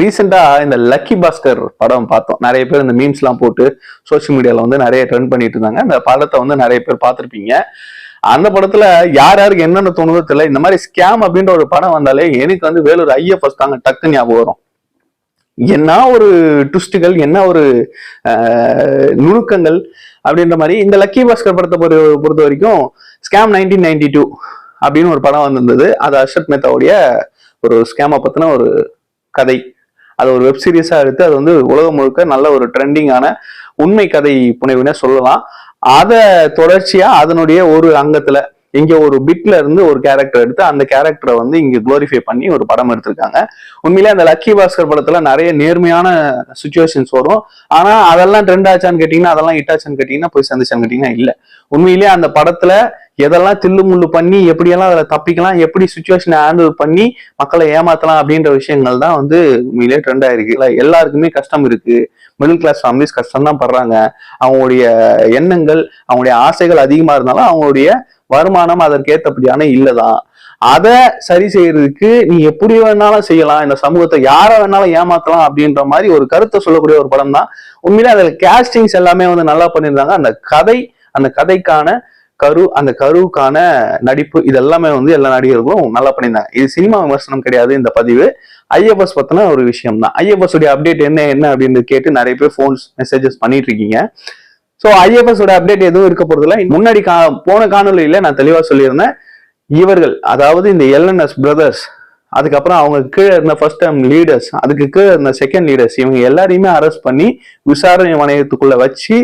ரீசெண்டா இந்த லக்கி பாஸ்கர் படம் பார்த்தோம். நிறைய பேர் இந்த மீம்ஸ் எல்லாம் போட்டு சோஷியல் மீடியால வந்து நிறைய ட்ரெண்ட் பண்ணிட்டு இருந்தாங்க. அந்த படத்தை வந்து நிறைய பேர் பார்த்துருப்பீங்க. அந்த படத்துல யார் யாருக்கு என்னென்ன தோணுதோ தெரியல. இந்த மாதிரி ஸ்கேம் அப்படின்ற ஒரு படம் வந்தாலே எனக்கு வந்து வேலூர் ஐஎஃப்எஸ் தாங்க டக்கு ஞாபகம் வரும். என்ன ஒரு ட்விஸ்டுகள் என்ன ஒரு நுணுக்கங்கள் அப்படின்ற மாதிரி இந்த லக்கி பாஸ்கர் படத்தை பொறு பொறுத்த வரைக்கும் ஸ்கேம் நைன்டீன் நைன்டி டூ அப்படின்னு ஒரு படம் வந்திருந்தது. அது அர்ஷத் மேத்தாவுடைய ஒரு ஸ்கேமை பத்தின ஒரு கதை. அது ஒரு வெப் சீரிஸா எடுத்து அது வந்து உலகம் முழுக்க நல்ல ஒரு ட்ரெண்டிங்கான உண்மை கதை புனைவுனே சொல்லலாம். அதை தொடர்ச்சியா அதனுடைய ஒரு அங்கத்துல இங்க ஒரு பிட்ல இருந்து ஒரு கேரக்டர் எடுத்து அந்த கேரக்டரை வந்து இங்க குளோரிஃபை பண்ணி ஒரு படம் எடுத்திருக்காங்க. உண்மையிலே அந்த லக்கி பாஸ்கர் படத்துல நிறைய நேர்மையான சுச்சுவேஷன்ஸ் வரும். ஆனா அதெல்லாம் ட்ரெண்ட் ஆச்சான்னு கேட்டீங்கன்னா அதெல்லாம் ஹிட் ஆச்சான்னு கேட்டீங்கன்னா போய் சந்திச்சான்னு கேட்டீங்கன்னா இல்ல. உண்மையிலேயே அந்த படத்துல எதெல்லாம் தில்லு முள்ளு பண்ணி எப்படியெல்லாம் அதில் தப்பிக்கலாம் எப்படி சுச்சுவேஷனை ஹேண்டில் பண்ணி மக்களை ஏமாத்தலாம் அப்படின்ற விஷயங்கள் தான் வந்து உண்மையிலே ட்ரெண்ட் ஆயிருக்கு. இல்லை எல்லாருக்குமே கஷ்டம் இருக்கு. மிடில் கிளாஸ் ஃபேமிலிஸ் கஷ்டம் தான் படுறாங்க. அவங்களுடைய எண்ணங்கள் அவங்களுடைய ஆசைகள் அதிகமாக இருந்தாலும் அவங்களுடைய வருமானம் அதற்கேற்றபடியான இல்லதான். அதை சரி செய்யறதுக்கு நீ எப்படி வேணாலும் செய்யலாம். இந்த சமூகத்தை யாரை வேணாலும் ஏமாத்தலாம் அப்படின்ற மாதிரி ஒரு கருத்தை சொல்லக்கூடிய ஒரு படம் தான் உண்மையிலே அதில் கேஸ்டிங்ஸ் எல்லாமே வந்து நல்லா பண்ணியிருந்தாங்க. அந்த கதை அந்த கதைக்கான கரு அந்த கருவுக்கான நடிப்பு இதெல்லாமே வந்து எல்லா நடிகர்களும் நல்லா பண்ணியிருந்தாங்க. இது சினிமா விமர்சனம் கிடையாது இந்த பதிவு. ஐஎஃப்எஸ் பத்தின ஒரு விஷயம் தான் ஐஎஃப்எஸ் உடைய அப்டேட் என்ன என்ன அப்படின்னு கேட்டு நிறைய பேர் ஃபோன்ஸ் மெசேஜஸ் பண்ணிட்டு இருக்கீங்க. ஸோ ஐஎஃப்எஸ் உடைய அப்டேட் எதுவும் இருக்க போறதில்ல முன்னாடி கா போன காணொலியில நான் தெளிவாக சொல்லியிருந்தேன். இவர்கள் அதாவது இந்த எல்என்எஸ் பிரதர்ஸ் அதுக்கப்புறம் அவங்க கீழே இருந்த ஃபர்ஸ்ட் டைம் லீடர்ஸ் அதுக்கு கீழே இருந்த செகண்ட் லீடர்ஸ் இவங்க எல்லாரையுமே அரெஸ்ட் பண்ணி விசாரணை வணையத்துக்குள்ள வச்சு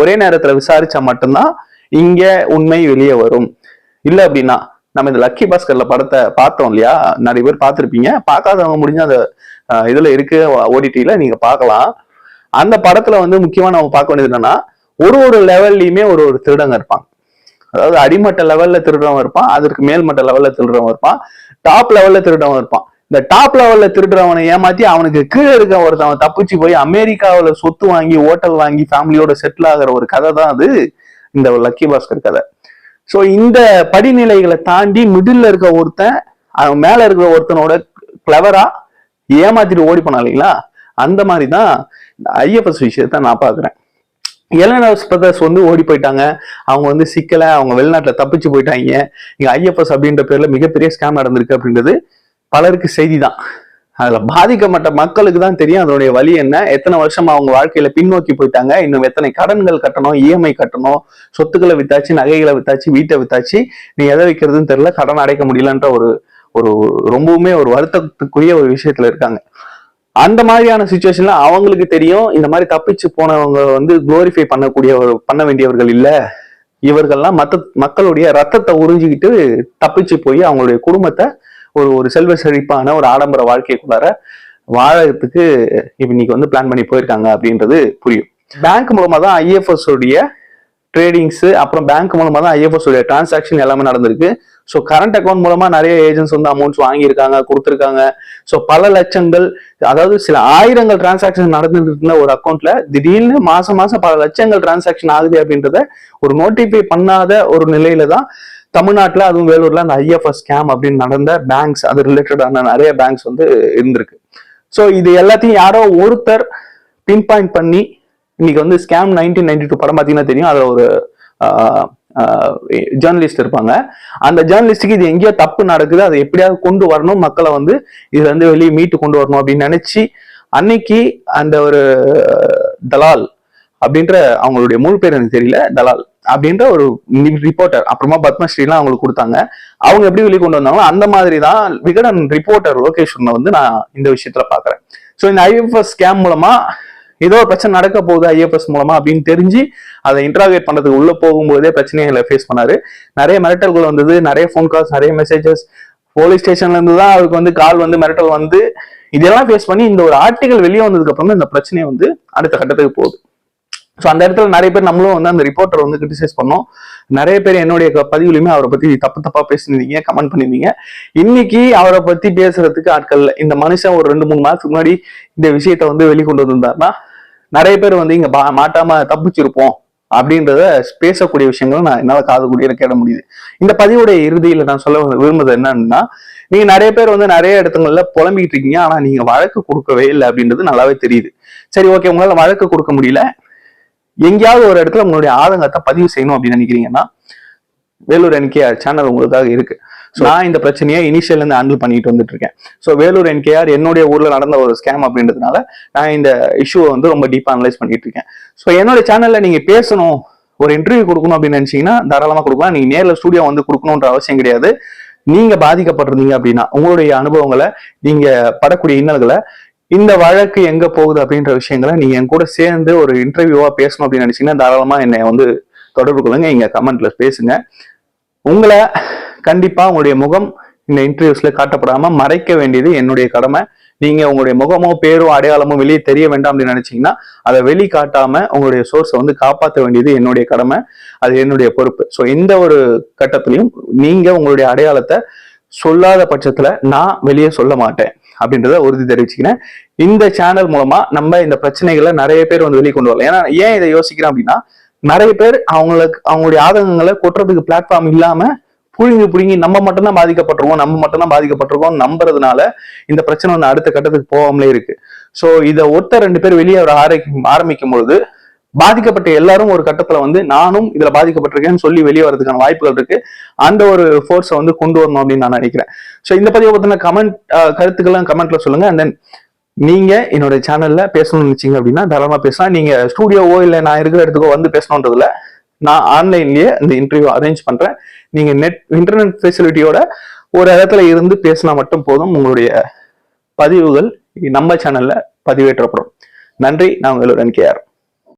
ஒரே நேரத்தில் விசாரிச்சா மட்டும்தான் இங்க உண்மை வெளியே வரும். இல்ல அப்படின்னா நம்ம இந்த லக்கி பாஸ்கர்ல படத்தை பார்த்தோம் இல்லையா? நிறைய பேர் பார்த்திருப்பீங்க. பார்க்காதவங்க முடிஞ்ச அந்த இதுல இருக்கு ஓடிடில நீங்க பார்க்கலாம். அந்த படத்துல வந்து முக்கியமா நம்ம பார்க்க வேண்டியது என்னன்னா ஒரு ஒரு லெவல்லையுமே ஒரு ஒரு திருடங்க இருப்பாங்க. அதாவது அடிமட்ட லெவல்ல திருடுறவன் இருப்பான் அதற்கு மேல்மட்ட லெவல்ல திருடுறவன் இருப்பான் டாப் லெவல்ல திருடுறவன் இருப்பான். இந்த டாப் லெவல்ல திருடுறவனை ஏமாத்தி அவனுக்கு கீழே இருக்க ஒருத்தவன் தப்பிச்சு போய் அமெரிக்காவில சொத்து வாங்கி ஹோட்டல் வாங்கி ஃபேமிலியோட செட்டில் ஆகிற ஒரு கதை தான் அது. இந்த லக்கி பாஸ்கர் கதை. ஸோ இந்த படிநிலைகளை தாண்டி மிடில் இருக்க ஒருத்தன் அவன் மேல இருக்கிற ஒருத்தனோட கிளவரா ஏமாத்திட்டு ஓடி போனான் இல்லைங்களா? அந்த மாதிரி தான் இந்த ஐஎஃப்எஸ் விஷயத்த நான் பாக்குறேன் எலனஸ் பிரதர்ஸ் வந்து ஓடி போயிட்டாங்க. அவங்க வந்து சிக்கல அவங்க வெளிநாட்டுல தப்பிச்சு போயிட்டாங்க. இங்க ஐஎஃப்எஸ் அப்படின்ற பேர்ல மிகப்பெரிய ஸ்கேம் நடந்திருக்கு அப்படின்றது பலருக்கு செய்தி தான் அதுல பாதிக்கப்பட்ட மக்களுக்கு தான் தெரியும் அதனுடைய வழி என்ன. எத்தனை வருஷம் அவங்க வாழ்க்கையில பின்னோக்கி போயிட்டாங்க. இன்னும் எத்தனை கடன்கள் கட்டணும் இஎம்ஐ கட்டணும் சொத்துக்களை வித்தாச்சு நகைகளை வித்தாச்சு வீட்டை வித்தாச்சு. நீ எதை வைக்கிறதுன்னு தெரியல கடன் அடைக்க முடியலன்ற ஒரு ஒரு ரொம்பவுமே ஒரு வருத்தத்துக்குரிய ஒரு விஷயத்துல இருக்காங்க. அந்த மாதிரியான சுச்சுவேஷன்ல அவங்களுக்கு தெரியும் இந்த மாதிரி தப்பிச்சு போனவங்க வந்து குளோரிஃபை பண்ணக்கூடிய பண்ண வேண்டியவர்கள் இல்ல. இவர்கள்லாம் மத்த மக்களுடைய ரத்தத்தை உறிஞ்சிக்கிட்டு தப்பிச்சு போய் அவங்களுடைய குடும்பத்தை ஒரு ஒரு செல்வ செழிப்பான ஒரு ஆடம்பர வாழ்க்கைக்குள்ளார வாழறதுக்கு இன்னைக்கு வந்து பிளான் பண்ணி போயிருக்காங்க அப்படின்றது புரியும். பேங்க் மூலமா தான் ஐஎஃப்எஸ் உடைய ட்ரேடிங்ஸ் அப்புறம் பேங்க் மூலமா தான் ஐஎஃப்எஸ் உடைய டிரான்சாக்ஷன் எல்லாமே நடந்திருக்கு. ஸோ கரண்ட் அக்கௌண்ட் மூலமா நிறைய ஏஜென்ட்ஸ் வந்து அமௌண்ட்ஸ் வாங்கியிருக்காங்க கொடுத்துருக்காங்க. ஸோ பல லட்சங்கள் அதாவது சில ஆயிரங்கள் டிரான்சாக்ஷன் நடந்துட்டு இருந்த ஒரு அக்கௌண்ட்ல திடீர்னு மாசம் மாசம் பல லட்சங்கள் டிரான்சாக்ஷன் ஆகுது அப்படின்றத ஒரு நோட்டிஃபை பண்ணாத ஒரு நிலையில தான் தமிழ்நாட்டில் அதுவும் வேலூர்ல அந்த ஐஎஃப்எஸ் ஸ்கேம் அப்படின்னு நடந்த பேங்க்ஸ் அது ரிலேட்டடான நிறைய பேங்க்ஸ் வந்து இருந்திருக்கு. ஸோ இது எல்லாத்தையும் யாரோ ஒருத்தர் பின் பாயிண்ட் பண்ணி இன்னைக்கு வந்து ஸ்கேம் நைன்டீன் நைன்டி டூ படம் பார்த்தீங்கன்னா தெரியும். அதில் ஒரு ஜேர்னலிஸ்ட் இருப்பாங்க. அந்த ஜேர்னலிஸ்ட்டுக்கு இது எங்கேயோ தப்பு நடக்குது. அதை எப்படியாவது கொண்டு வரணும். மக்களை வந்து இதுல இருந்து வெளியே மீட்டு கொண்டு வரணும் அப்படின்னு நினைச்சு அன்னைக்கு அந்த ஒரு தலால் அப்படின்ற அவங்களுடைய முழு பேர் எனக்கு தெரியல. தலால். அப்படின்ற ஒரு ரிப்போர்ட்டர் அப்புறமா பத்மஸ்ரீலாம் அவங்களுக்கு கொடுத்தாங்க. அவங்க எப்படி வெளியே கொண்டு வந்தாங்களோ அந்த மாதிரி தான் விகடன் ரிப்போர்ட்டர் லோகேஸ்வரனை வந்து நான் இந்த விஷயத்துல பாக்குறேன் ஸோ இந்த ஐஎஃப்எஸ் ஸ்கேம் மூலமா ஏதோ ஒரு பிரச்சனை நடக்க போகுது ஐஎஃப்எஸ் மூலமா அப்படின்னு தெரிஞ்சு அதை இன்ட்ராகேட் பண்றதுக்கு உள்ள போகும்போதே பிரச்சனைகளை ஃபேஸ் பண்ணாரு. நிறைய மிரட்டல்கள் வந்தது நிறைய ஃபோன் கால்ஸ் நிறைய மெசேஜஸ் போலீஸ் ஸ்டேஷன்ல இருந்து தான் அவருக்கு வந்து கால் வந்து மிரட்டல் வந்து. இதெல்லாம் ஃபேஸ் பண்ணி இந்த ஒரு ஆர்டிகல் வெளியே வந்ததுக்கு அப்புறம் இந்த பிரச்சனை வந்து அடுத்த கட்டத்துக்கு போகுது. ஸோ அந்த இடத்துல நிறைய பேர் நம்மளும் வந்து அந்த ரிப்போர்ட்டர் வந்து கிரிட்டிசைஸ் பண்ணோம். நிறைய பேர் என்னுடைய க- பதிவுலையுமே அவரை பத்தி தப்பு தப்பா பேசினீங்க கமெண்ட் பண்ணிருந்தீங்க இன்னைக்கு அவரை பத்தி பேசுறதுக்கு ஆட்கள் இல்லை. இந்த மனுஷன் ஒரு ரெண்டு மூணு மாசத்துக்கு முன்னாடி இந்த விஷயத்த வந்து வெளிக்கொண்டு வந்திருந்தாருன்னா நிறைய பேர் வந்து இங்க பா- மாட்டாம தப்பிச்சிருப்போம் அப்படின்றத பேசக்கூடிய விஷயங்களை நான் என்னால காது கூடிய கேட முடியுது. இந்த பதிவுடைய இறுதியில நான் சொல்ல விரும்புறது என்னன்னா நீங்க நிறைய பேர் வந்து நிறைய இடத்துங்கள்ல புலம்பிக்கிட்டு இருக்கீங்க. ஆனா நீங்க வழக்கு கொடுக்கவே இல்லை அப்படின்றது நல்லாவே தெரியுது. சரி ஓகே உங்களால வழக்கு கொடுக்க முடியல. எங்கேயாவது ஒரு இடத்துல உங்களுடைய ஆதங்கத்தை பதிவு செய்யணும் அப்படின்னு நினைக்கிறீங்கன்னா வேலூர் என்கேஆர் சேனல் உங்களுக்காக இருக்கு. ஸோ நான் இந்த பிரச்சனையை இனிஷியல் இருந்து ஹேண்டில் பண்ணிட்டு வந்துட்டு இருக்கேன். ஸோ வேலூர் என்கேஆர் என்னுடைய ஊர்ல நடந்த ஒரு ஸ்கேம் அப்படின்றதுனால நான் இந்த இஷ்யூவை வந்து ரொம்ப டீப்பா அனலைஸ் பண்ணிட்டு இருக்கேன். ஸோ என்னோட சேனல்ல நீங்க பேசணும் ஒரு இன்டர்வியூ கொடுக்கணும் அப்படின்னு நினைச்சீங்கன்னா தாராளமா கொடுக்கலாம். நீங்க நேர்ல ஸ்டூடியோ வந்து கொடுக்கணுன்ற அவசியம் கிடையாது. நீங்க பாதிக்கப்பட்டிருந்தீங்க அப்படின்னா உங்களுடைய அனுபவங்களை நீங்க படக்கூடிய இன்னல்களை இந்த வழக்கு எங்க போகுது அப்படின்ற விஷயங்களை நீங்க என் கூட சேர்ந்து ஒரு இன்டர்வியூவா பேசணும் அப்படின்னு நினைச்சீங்கன்னா தாராளமா என்னை வந்து தொடர்பு கொள்ளுங்க. இங்க கமெண்ட்ல பேசுங்க. உங்களை கண்டிப்பா உங்களுடைய முகம் இந்த இன்டர்வியூஸ்ல காட்டப்படாம மறைக்க வேண்டியது என்னுடைய கடமை. நீங்க உங்களுடைய முகமோ பேரோ அடையாளமோ வெளியே தெரிய வேண்டாம் அப்படின்னு நினைச்சீங்கன்னா அதை வெளி காட்டாம உங்களுடைய சோர்ஸை வந்து காப்பாற்ற வேண்டியது என்னுடைய கடமை. அது என்னுடைய பொறுப்பு. ஸோ எந்த ஒரு கட்டத்திலையும் நீங்க உங்களுடைய அடையாளத்தை சொல்லாத பட்சத்துல நான் வெளியே சொல்ல மாட்டேன். அப்படின்றத உறுதி தெரிவிச்சுக்கிறேன். இந்த சேனல் மூலமா நம்ம இந்த பிரச்சனைகளை நிறைய பேர் வந்து வெளியே கொண்டு வரலாம் ஏன்னா ஏன் இதை யோசிக்கிறேன் அப்படின்னா நிறைய பேர் அவங்களுக்கு அவங்களுடைய ஆதங்கங்களை கொட்டுறதுக்கு பிளாட்ஃபார்ம் இல்லாம புழுங்கி புழுங்கி நம்ம மட்டும்தான் பாதிக்கப்பட்டிருக்கோம் நம்ம மட்டும்தான் பாதிக்கப்பட்டிருக்கோம் நம்புறதுனால இந்த பிரச்சனை வந்து அடுத்த கட்டத்துக்கு போகாமலே இருக்கு. ஸோ இதை ஒருத்தர் ரெண்டு பேர் வெளியே அவர் ஆரம்பிக்கும் பொழுது பாதிக்கப்பட்ட எல்லாரும் ஒரு கட்டத்துல வந்து நானும் இதுல பாதிக்கப்பட்டிருக்கேன்னு சொல்லி வெளியே வரதுக்கான வாய்ப்புகள் இருக்கு. அந்த ஒரு ஃபோர்ஸை வந்து கொண்டு வரணும் அப்படின்னு நான் நினைக்கிறேன். ஸோ இந்த பதிவை பத்தின கமெண்ட் கருத்துக்கள்லாம் கமெண்ட்ல சொல்லுங்க. அண்ட் தென் நீங்க என்னோட சேனல்ல பேசணும்னு நினைச்சீங்க அப்படின்னா தாராளமா பேசலாம். நீங்க ஸ்டூடியோவோ இல்லை நான் இருக்கிற இடத்துக்கோ வந்து பேசணுன்றதுல நான் ஆன்லைன்லயே இந்த இன்டர்வியூ அரேஞ்ச் பண்றேன். நீங்க நெட் இன்டர்நெட் ஃபெசிலிட்டியோட ஒரு இடத்துல இருந்து பேசினா மட்டும் போதும் உங்களுடைய பதிவுகள் நம்ம சேனல்ல பதிவேற்றப்படும். நன்றி. நான் உங்களுடன் கேஆர்